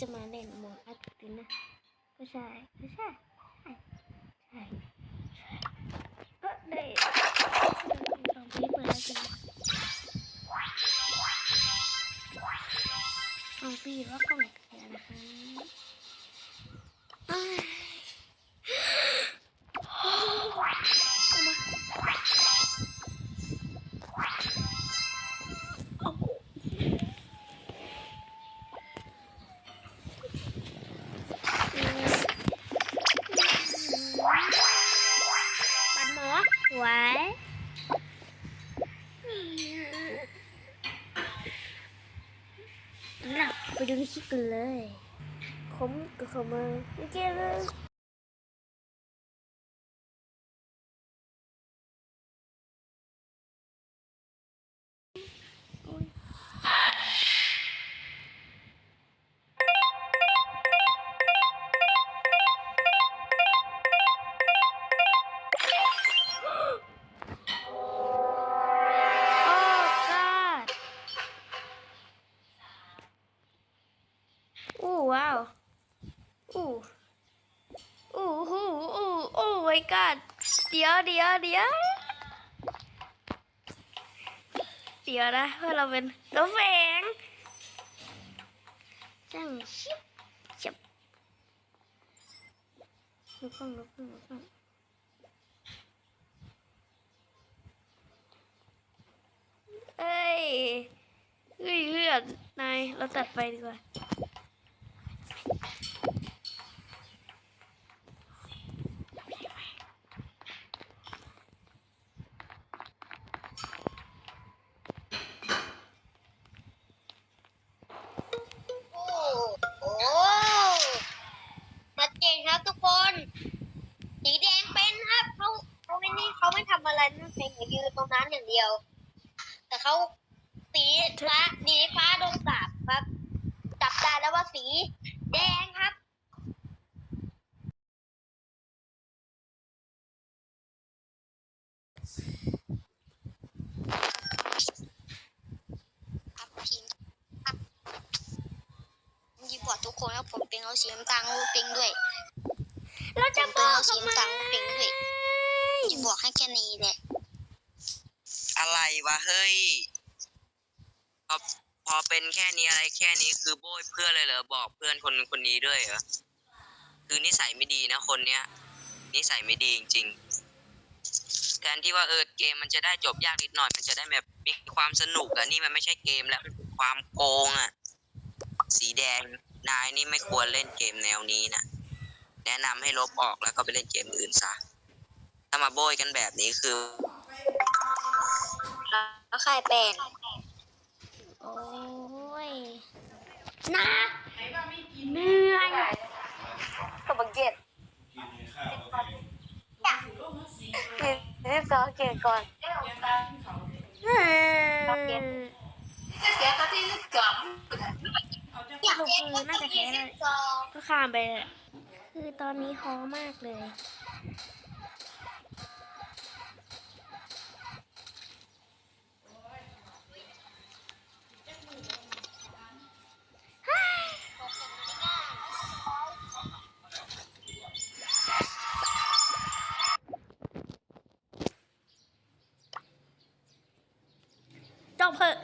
จะมาเล่นโมอัดตินะก็ใช่ก็ใช่ใช่ใช่ก็ได้ลองพีเปิดแล้วสิลองพีว่ากล่องเสียนะคะ นหมอไหวเราไปดูคลิปกันเลย ขมกับเขามาไม่เกี่ยวเลย อู้ว้าวอู้อู้หูอู้โอ้ my god เดี๋ยวเดี๋ยวเดี๋ยวเดี๋ยวนะเพราะเราเป็นตัวแฝงจังชิบชิบลุกขึ้นลุกขึ้นลุกขึ้นเอ้ยเฮ้ยเพื่อนนายเราตัดไฟดีกว่า เขาไม่ทำอะไรนั่นเองยืนตรงนั้นอย่างเดียว แต่เขาสีฟ้าสีฟ้าโดนสาบครับจับได้แล้วว่าสีแดงครับครับทีมครับยิงบอกทุกคนว่าผมเป็นเอาสีน้ำตาลลูกปิงด้วย เราจะบอกผมทำเป็นไมเอาสีน้ำตาลลูกปิงด้วยยิง บอกให้แค่นี้แหละ อะไรวะเฮ้ยพอพอเป็นแค่นี้อะไรแค่นี้คือโบยเพื่อนเลยเหรอบอกเพื่อนคนคนนี้ด้วยเหรอคือนิสัยไม่ดีนะคนเนี้ยนิสัยไม่ดีจริงๆแทนที่ว่าเออเกมมันจะได้จบยากนิดหน่อย มันจะได้แบบมีความสนุกอะนี่มันไม่ใช่เกมแล้วมันคือความโกงอะสีแดงนายนี่ไม่ควรเล่นเกมแนวนี้นะแนะนำให้ลบออกแล้วก็ไปเล่นเกมอื่นซะามาโบยกันแบบนี้คือแล้วใครเป็นโอ้ยนะเหนื่อยกบังเกตกินนี่ซอเกตก่อนเฮ้ยเสียตัวที่กลับลูกคือน่าจะแค่นั้นก็ข้ามไปเลยคือตอนนี้ฮอมากเลย don't put